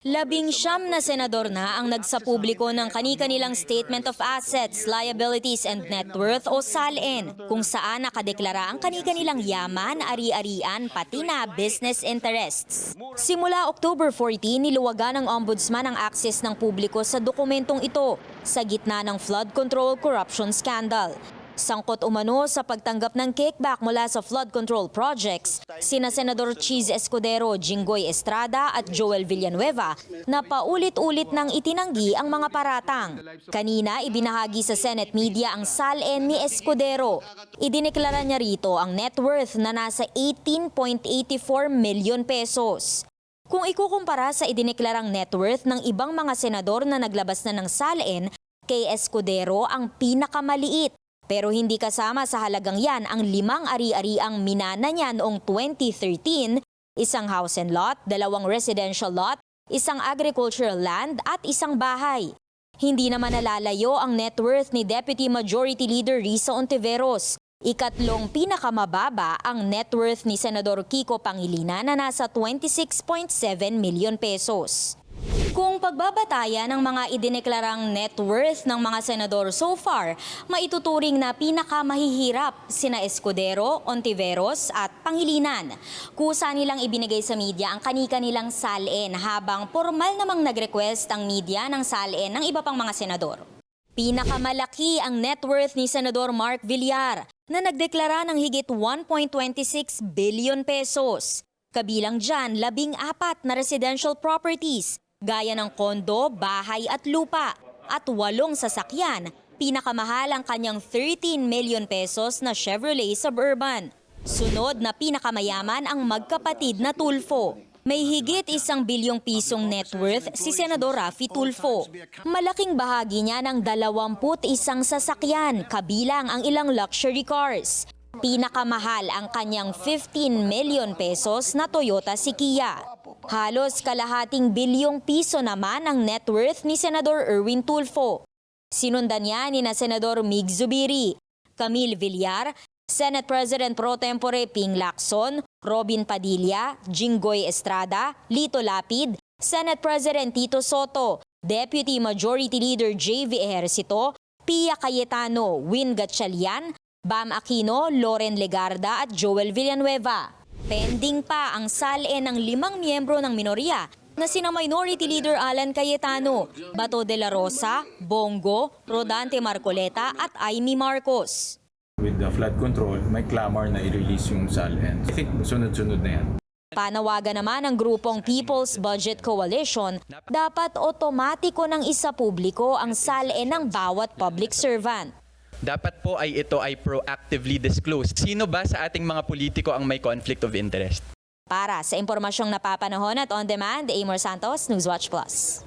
Labing siyam na senador na ang nagsapubliko ng kani-kanilang Statement of Assets, Liabilities and Net Worth o SALN, kung saan nakadeklara ang kani-kanilang yaman, ari-arian, pati na business interests. Simula October 14, niluwagan ng Ombudsman ang access ng publiko sa dokumentong ito sa gitna ng flood control corruption scandal. Sangkot umano sa pagtanggap ng kickback mula sa flood control projects, sina Senador Cheese Escudero, Jinggoy Estrada at Joel Villanueva na paulit-ulit nang itinanggi ang mga paratang. Kanina ibinahagi sa Senate media ang SALN ni Escudero. Idineklara niya rito ang net worth na nasa 18.84 million pesos. Kung ikukumpara sa idineklarang net worth ng ibang mga senador na naglabas na ng SALN, kay Escudero ang pinakamaliit. Pero hindi kasama sa halagang yan ang limang ari-ariang minana niya noong 2013, isang house and lot, dalawang residential lot, isang agricultural land at isang bahay. Hindi naman nalalayo ang net worth ni Deputy Majority Leader Risa Ontiveros. Ikatlong pinakamababa ang net worth ni Senador Kiko Pangilinan na nasa 26.7 million pesos. Kung pagbabatayan ng mga idineklarang net worth ng mga senador so far, maituturing na pinakamahihirap sina Escudero, Ontiveros at Pangilinan. Kusa nilang ibinigay sa media ang kani-kanilang salin habang formal namang nag-request ang media ng salin ng iba pang mga senador. Pinakamalaki ang net worth ni Senador Mark Villar na nagdeklara ng higit 1.26 billion pesos. Kabilang dyan, labing apat na residential properties, gaya ng kondo, bahay at lupa, at walong sasakyan. Pinakamahal ang kanyang 13 million pesos na Chevrolet Suburban. Sunod na pinakamayaman ang magkapatid na Tulfo. May higit isang bilyong pisong net worth si Senador Rafi Tulfo. Malaking bahagi niya ng 21 sasakyan, kabilang ang ilang luxury cars. Pinakamahal ang kanyang 15 million pesos na Toyota Sikia. Halos kalahating bilyong piso naman ang net worth ni Senador Erwin Tulfo. Sinundan niya ni na Senador Mig Zubiri, Camille Villar, Senate President Pro Tempore Ping Lacson, Robin Padilla, Jinggoy Estrada, Lito Lapid, Senate President Tito Soto, Deputy Majority Leader JV Ejercito, Pia Cayetano, Win Gatchalian, Bam Aquino, Loren Legarda at Joel Villanueva. Pending pa ang salin ng limang miyembro ng minorya na sina Minority Leader Alan Cayetano, Bato de la Rosa, Bongo, Rodante Marcoleta at Amy Marcos. With the flood control, may clamor na i-release yung SALN. I think sunod-sunod na yan. Panawagan naman ng grupong People's Budget Coalition, dapat otomatiko ng isa publiko ang salin ng bawat public servant. Dapat po ay ito ay proactively disclosed. Sino ba sa ating mga politiko ang may conflict of interest? Para sa impormasyong napapanahon at on demand, Amor Santos, Newswatch Plus.